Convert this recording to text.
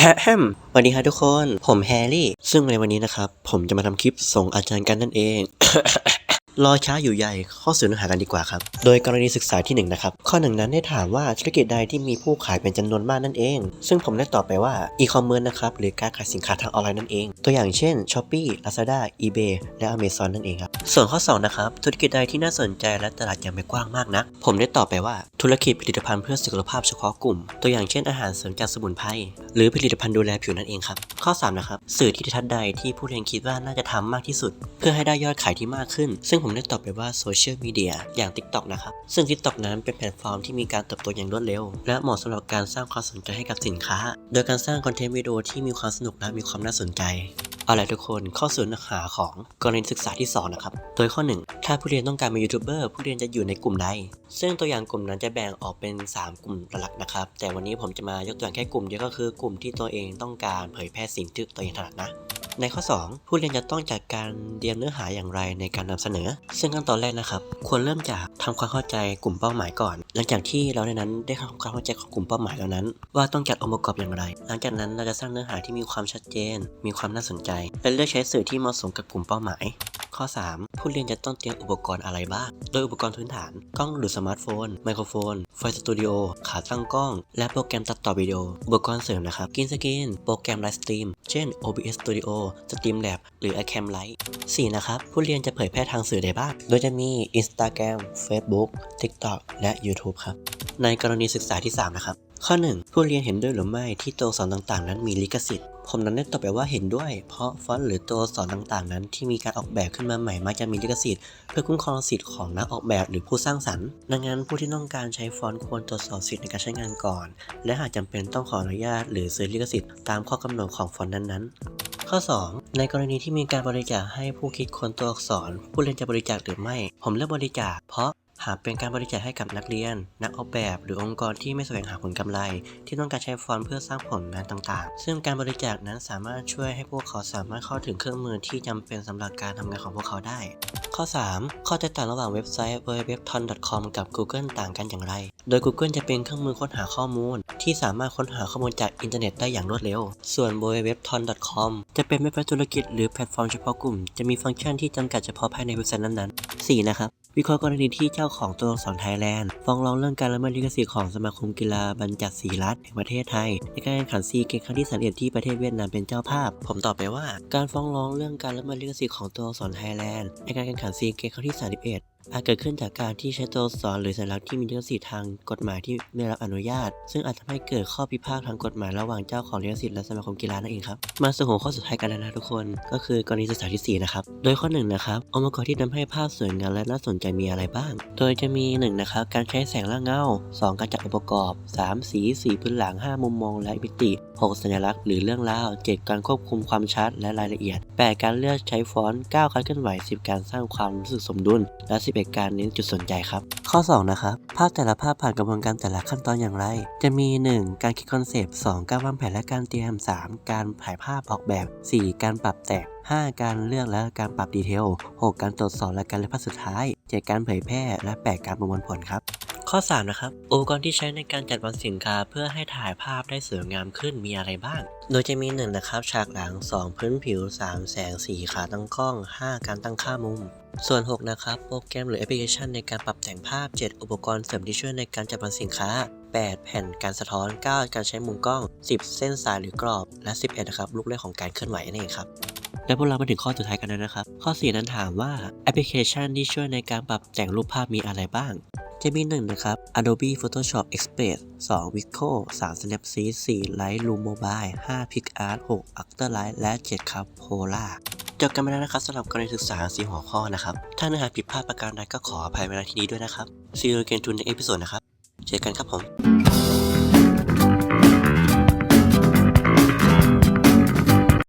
แฮมสวัสดีครับทุกคน ผมแฮร์รี่ ซึ่งในวันนี้นะครับ ผมจะมาทำคลิปส่งอาจารย์กันนั่นเอง รอช้าอยู่ใหญ่ข้าสู่เนื้อหากันดีกว่าครับ โดยกรณีศึกษาที่1นงนะครับ ข้อหนึ่งนั้นได้ถามว่าธุรกิจใดที่มีผู้ขายเป็นจำนวนมากนั่นเอง ซึ่งผมได้ตอบไปว่าอีคอมเมิร์ซนะครับหรือการขายสินค้าทางออนไลน์นั่นเอง ตัวอย่างเช่น Shopee Lazada eBay และ Amazon นั่นเองครับส่วนข้อ2นะครับธุรกิจใดที่น่าสนใจและตลาดยังไม่กว้างมากนัก ผมได้ตอบไปว่าธุรกิจผลิตภัณฑ์เพื่อสุขภาพเฉพาะกลุ่ม ตัวอย่างเช่นอาหารเสริมจากสมุนไพรหรือผลิตภัณฑ์ดูแลผิวนั่นเองครับข้อ3นะครับสื่อที่ทัศน์ใดที่ผู้เรียนคิดว่าน่าจะทำมากที่สุด เพื่อให้ได้ยอดขายที่มากขึ้น ซึ่งผมได้ตอบไปว่าโซเชียลมีเดียอย่าง TikTok นะครับ ซึ่ง TikTok นั้นเป็นแพลตฟอร์มที่มีการเติบโตอย่างรวดเร็ว และเหมาะสำหรับการสร้างความสนใจให้กับสินค้า โดยการสร้างคอนเทนต์วิดีโอที่มีความสนุกและมีความน่าสนใจเอาละทุกคนเข้าสู่เนื้อหาของกรณีศึกษาที่ 2 นะครับ โดยข้อ 1 ถ้าผู้เรียนต้องการเป็นยูทูบเบอร์ผู้เรียนจะอยู่ในกลุ่มใด ซึ่งตัวอย่างกลุ่มนั้นจะแบ่งออกเป็น 3 กลุ่มหลักนะครับ แต่วันนี้ผมจะมายกตัวอย่างแค่กลุ่มเดียวก็คือกลุ่มที่ตัวเองต้องการเผยแพร่สิ่งที่ตัวเองถนัดนะ ในข้อ 2 ผู้เรียนจะต้องจัดการเตรียมเนื้อหาอย่างไรในการนำเสนอ ซึ่งขั้นตอนแรกนะครับ ควรเริ่มจากทำความเข้าใจกลุ่มเป้าหมายก่อน หลังจากที่เราในนั้นได้ทำความเข้าใจของกลุ่มเป้าหมายแล้วนั้น ว่าต้องจัดองค์ประกอบอย่างไร หลังจากนั้นเราจะสร้างเนื้อหาที่มีความชัดเจน มีความน่าสนใจ และเลือกใช้สื่อที่เหมาะสมกับกลุ่มเป้าหมาย ข้อ 3 ผู้เรียนจะต้องเตรียมอุปกรณ์อะไรบ้าง โดยอุปกรณ์พื้นฐาน กล้องหรือสมาร์ทโฟน ไมโครโฟน ไฟสตูดิโอ ขาตั้งกล้อง และโปรแกรมตัดต่อวิดีโอ อุปกรณ์เสริมนะครับ กินสกิน โปรแกรมไลฟ์สตรีม เช่น OBS Studio Streamlab หรือ iCam Lite 4นะครับ ผู้เรียนจะเผยแพร่ทางสื่อใดบ้าง โดยจะมี Instagram Facebook TikTok และ YouTube ครับ ในกรณีศึกษาที่ 3 นะครับ ข้อ 1 ผู้เรียนเห็นด้วยหรือไม่ที่ตัวอักษรต่างๆ นั้นมีลิขสิทธิ์ ผมนั้นได้ตอบไปว่าเห็นด้วย เพราะฟอนต์หรือตัวอักษรต่างๆ นั้นที่มีการออกแบบขึ้นมาใหม่มักจะมีลิขสิทธิ์เพื่อคุ้มครองสิทธิ์ของนักออกแบบหรือผู้สร้างสรรค์ ดังนั้นผู้ที่ต้องการใช้ฟอนต์ควรตรวจสอบสิทธิ์ในการใช้งานก่อน และหากจำเป็นต้องขออนุญาต หรือซื้อลิขสิทธิ์ตามข้อกำหนดของฟอนต์นั้นๆข้อ 2 ในกรณีที่มีการบริจาคให้ผู้คิดค้นตัวอักษร ผู้เรียนจะบริจาคหรือไม่ ผมเลือกบริจาคเพราะ หากเป็นการบริจาคให้กับนักเรียน นักออกแบบ หรือองค์กรที่ไม่แสวงหาผลกำไร ที่ต้องการใช้ฟอนต์เพื่อสร้างผลงานต่างๆ ซึ่งการบริจาคนั้นสามารถช่วยให้พวกเขาสามารถเข้าถึงเครื่องมือที่จำเป็นสำหรับการทำงานของพวกเขาได้ ข้อ 3 ข้อแตกต่างระหว่างเว็บไซต์ www.ton.com กับ Google ต่างกันอย่างไร โดย Google จะเป็นเครื่องมือค้นหาข้อมูล ที่สามารถค้นหาข้อมูลจากอินเทอร์เน็ตได้อย่างรวดเร็ว ส่วน www.ton.com จะเป็นเว็บไซต์ธุรกิจหรือแพลตฟอร์มเฉพาะกลุ่ม จะมีฟังก์ชันที่จำกัดเฉพาะภายในเว็บไซต์นั้นๆ4นะครับ วิเคราะห์กรณีที่เจ้าของตัวอักษรไทยแลนด์ฟ้องร้องเรื่องการละเมิดลิขสิทธิ์ของสมาคมกีฬาบัญญัติศรีรัฐแห่งประเทศไทย ในการแข่งขันซีเกมครั้งที่31ที่ประเทศเวียดนามเป็นเจ้าภาพ ผมตอบไปว่า การฟ้องร้องเรื่องการละเมิดลิขสิทธิ์ของตัวอักษรไทยแลนด์ในการแข่งขันซีเกมครั้งที่31อ อาจเกิดขึ้นจากการที่ใช้ตัวอักษรหรือสัญลักษณ์ที่มีลิขสิทธิ์ทางกฎหมายที่ไม่รับอนุญาต ซึ่งอาจทำให้เกิดข้อพิพาททางกฎหมายระหว่างเจ้าของลิขสิทธิ์และสมาคมกีฬานั่นเองครับ มาสู่หัวข้อสุดท้ายกันแล้วนะทุกคน ก็คือกรณีศึกษาที่สี่นะครับ โดยข้อหนึ่งนะครับ องค์ประกอบที่ทำให้ภาพสวยงามและน่าสนใจมีอะไรบ้าง โดยจะมีหนึ่งนะครับ การใช้แสงและเงาสองการจัดองค์ประกอบสามสี สีพื้นหลังห้ามุมมอง และมิติหกสัญลักษณ์ หรือเรื่องราวเจ็ดการควบคุมความชัดและรายละเอียดแปดการเลือกใช้ฟอนต์เก้าการเคลื่อนไหวสิบการสร้างความรู้สึกสมดุล และสิบเอ็ดการเน้นจุดสนใจครับ ข้อ 2 นะครับ ภาพแต่ละภาพผ่านกระบวนการแต่ละขั้นตอนอย่างไร จะมี 1. การคิดคอนเซปต์ 2. การวางแผนและการเตรียม 3. การถ่ายภาพออกแบบ 4. การปรับแต่ง 5. การเลือกและการปรับดีเทล 6. การตรวจสอบและการเลือกภาพสุดท้าย 7. การเผยแพร่ และ 8. การประมวลผลครับ ข้อ 3 นะครับ อุปกรณ์ที่ใช้ในการจัดวางสินค้าเพื่อให้ถ่ายภาพได้สวยงามขึ้นมีอะไรบ้าง โดยจะมี 1 นะครับ ฉากหลัง 2 พื้นผิว 3 แสง 4 ขาตั้งกล้อง 5 การตั้งค่ามุม ส่วน 6 นะครับ โปรแกรมหรือแอปพลิเคชันในการปรับแต่งภาพ 7 อุปกรณ์เสริมที่ช่วยในการจัดวางสินค้า 8 แผ่นการสะท้อน 9 การใช้มุมกล้อง 10 เส้นสายหรือกรอบ และ 11 นะครับ ลูกเล่นของการเคลื่อนไหวนั่นเองครับ และพวกเรามาถึงข้อสุดท้ายกันแล้วนะครับ ข้อ 4 นั้นถามว่าแอปพลิเคชันที่ช่วยในการปรับแต่งรูปภาพมีอะไรบ้าง จะมี 1 นะครับ Adobe Photoshop Express 2 Vico 3 Snapseed 4 Lightroom Mobile 5 PicArt 6 Afterlight และ 7 ครับ Pola จบกันไปแล้วนะครับสำหรับการศึกษาสีหัวข้อนะครับ ถ้าเนื้อหาผิดพลาดประการใดก็ขออภัยไว้ณที่นี้ด้วยนะครับ See you again to next episode นะครับ เจอกันครับผม